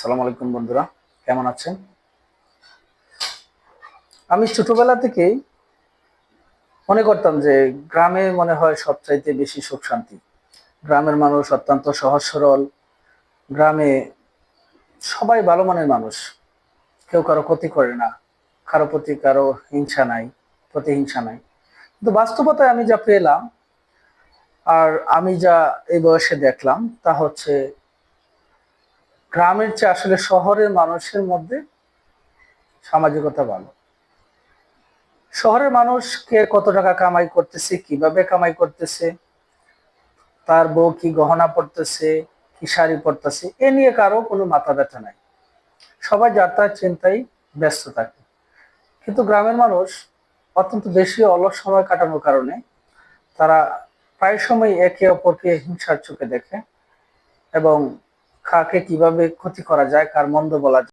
আসসালামু আলাইকুম বন্ধুরা, কেমন আছেন? আমি ছোটবেলা থেকেই মনে করতাম যে গ্রামে মনে হয় সবচাইতে বেশি সুখ শান্তি। গ্রামের মানুষ অত্যন্ত সহজ সরল, গ্রামে সবাই ভালো মনের মানুষ। কেউ কারও ক্ষতি করে না, কারও প্রতি কারও হিংসা নাই, প্রতিহিংসা নাই। কিন্তু বাস্তবতায় আমি যা পেলাম আর আমি যা এই বয়সে দেখলাম তা হচ্ছে গ্রামের চেয়ে আসলে শহরের মানুষের মধ্যে সামাজিকতা ভালো। শহরের মানুষ কে কত টাকা কামাই করতেছে, কীভাবে কামাই করতেছে, তার বউ কি গহনা পড়তেছে কি শাড়ি পড়তেছে এ নিয়ে কারও কোনো মাথা ব্যথা নাই। সবাই যার তার চিন্তায় ব্যস্ত থাকে। কিন্তু গ্রামের মানুষ অত্যন্ত বেশি অলস সময় কাটানোর কারণে তারা প্রায় সময় একে অপরকে হিংসার চোখে দেখে এবং কাকে কীভাবে ক্ষতি করা যায় কার মন্দ বলা যায়।